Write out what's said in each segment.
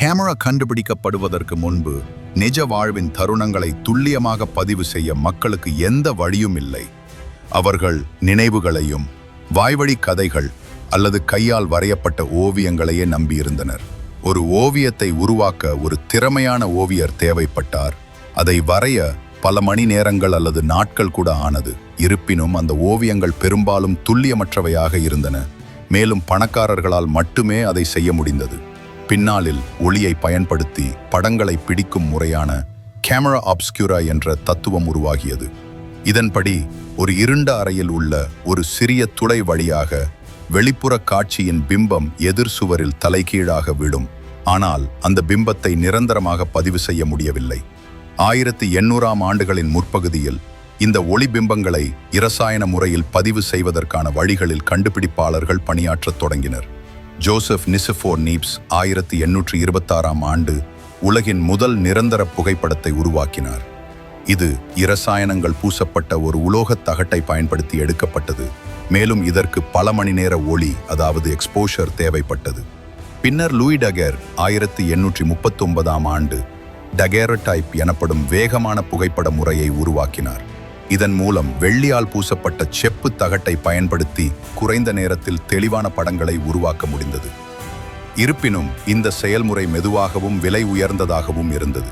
Camera கண்டுபிடிக்கப்படுவதற்கு முன்பு நிஜ வாழ்வின் தருணங்களை துல்லியமாக பதிவு செய்ய மக்களுக்கு எந்த வழியும் இல்லை. அவர்கள் நினைவுகளையும் வாய்வழி கதைகள் அல்லது கையால் வரையப்பட்ட ஓவியங்களையே நம்பியிருந்தனர். ஒரு ஓவியத்தை உருவாக்க ஒரு திறமையான ஓவியர் தேவைப்பட்டார். அதை வரைய பல மணி நேரங்கள் அல்லது நாட்கள் கூட ஆனது. இருப்பினும் அந்த ஓவியங்கள் பெரும்பாலும் துல்லியமற்றவையாக இருந்தன. மேலும் பணக்காரர்களால் மட்டுமே அதை செய்ய முடிந்தது. பின்னாளில் ஒளியை பயன்படுத்தி படங்களை பிடிக்கும் முறையான கேமரா ஆப்ஸ்கியூரா என்ற தத்துவம் உருவாகியது. இதன்படி ஒரு இருண்ட அறையில் உள்ள ஒரு சிறிய துளை வழியாக வெளிப்புற காட்சியின் பிம்பம் எதிர் சுவரில் தலைகீழாக விடும் ஆனால் அந்த பிம்பத்தை நிரந்தரமாக பதிவு செய்ய முடியவில்லை. ஆயிரத்தி எண்ணூறாம் ஆண்டுகளின் முற்பகுதியில் இந்த ஒளி பிம்பங்களை இரசாயன முறையில் பதிவு செய்வதற்கான வழிகளில் கண்டுபிடிப்பாளர்கள் பணியாற்றத் தொடங்கினர். ஜோசப் நிசஃபோர் நீப்ஸ் ஆயிரத்தி எண்ணூற்றி இருபத்தாறாம் ஆண்டு உலகின் முதல் நிரந்தர புகைப்படத்தை உருவாக்கினார். இது இரசாயனங்கள் பூசப்பட்ட ஒரு உலோகத் தகட்டை பயன்படுத்தி எடுக்கப்பட்டது. மேலும் இதற்கு பல மணி நேர ஒளி அதாவது எக்ஸ்போஷர் தேவைப்பட்டது. பின்னர் லூயி டகேர் ஆயிரத்தி எண்ணூற்றி முப்பத்தொன்பதாம் ஆண்டு டகேரடைப் எனப்படும் வேகமான புகைப்பட முறையை உருவாக்கினார். இதன் மூலம் வெள்ளியால் பூசப்பட்ட செப்பு தகட்டை பயன்படுத்தி குறைந்த நேரத்தில் தெளிவான படங்களை உருவாக்க முடிந்தது. இருப்பினும் இந்த செயல்முறை மெதுவாகவும் விலை உயர்ந்ததாகவும் இருந்தது.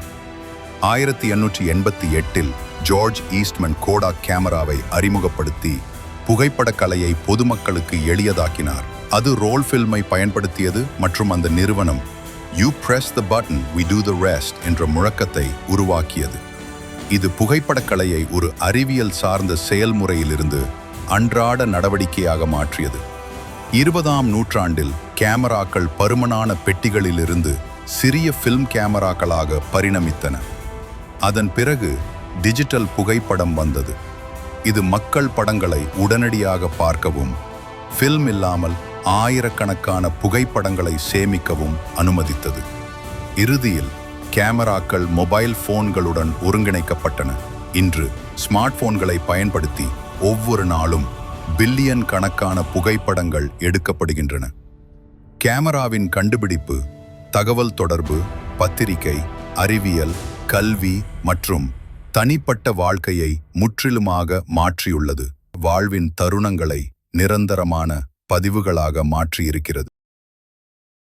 ஆயிரத்தி எண்ணூற்றி எண்பத்தி எட்டில் ஜார்ஜ் ஈஸ்ட்மன் கோடாக் கேமராவை அறிமுகப்படுத்தி புகைப்படக் கலையை பொதுமக்களுக்கு எளியதாக்கினார். அது ரோல் ஃபில்மை பயன்படுத்தியது மற்றும் அந்த நிறுவனம் you press the button we do the rest என்ற முழக்கத்தை உருவாக்கியது. இது புகைப்படக்கலையை ஒரு அறிவியல் சார்ந்த செயல்முறையிலிருந்து அன்றாட நடவடிக்கையாக மாற்றியது. இருபதாம் நூற்றாண்டில் கேமராக்கள் பருமனான பெட்டிகளிலிருந்து சிறிய ஃபில்ம் கேமராக்களாக பரிணமித்தன. அதன் பிறகு டிஜிட்டல் புகைப்படம் வந்தது. இது மக்கள் படங்களை உடனடியாக பார்க்கவும் ஃபில்ம் இல்லாமல் ஆயிரக்கணக்கான புகைப்படங்களை சேமிக்கவும் அனுமதித்தது. இறுதியில் கேமராக்கள் மொபைல் ஃபோன்களுடன் ஒருங்கிணைக்கப்பட்டன. இன்று ஸ்மார்ட் போன்களை பயன்படுத்தி ஒவ்வொரு நாளும் பில்லியன் கணக்கான புகைப்படங்கள் எடுக்கப்படுகின்றன. கேமராவின் கண்டுபிடிப்பு தகவல் தொடர்பு பத்திரிகை அறிவியல் கல்வி மற்றும் தனிப்பட்ட வாழ்க்கையை முற்றிலுமாக மாற்றியுள்ளது. வாழ்வின் தருணங்களை நிரந்தரமான பதிவுகளாக மாற்றியிருக்கிறது.